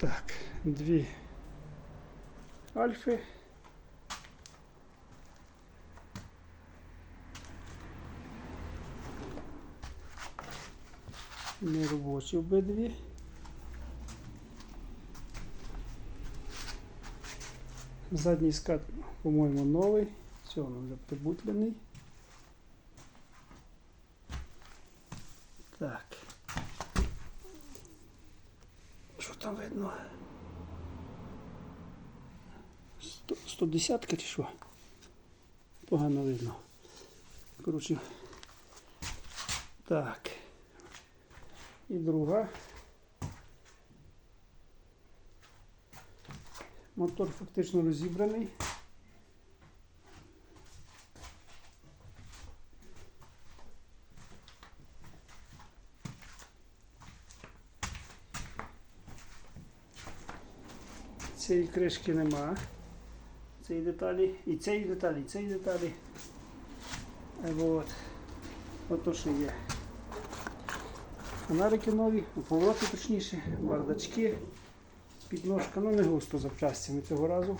Так, дві альфи. Неробочі обидві. Задній скат, по-моєму, новий. Він вже прибутлений. Так. Що там видно? Сто- 110 чи що? Погано видно. Коротше. Так. І друга. Мотор фактично розібраний. Цієї кришки нема. Цієї деталі. І цієї деталі, і цієї деталі. А от. От то, що є. Фонарики нові, повороти точніше, бардачки, підножка, ну не густо запчастями цього разу.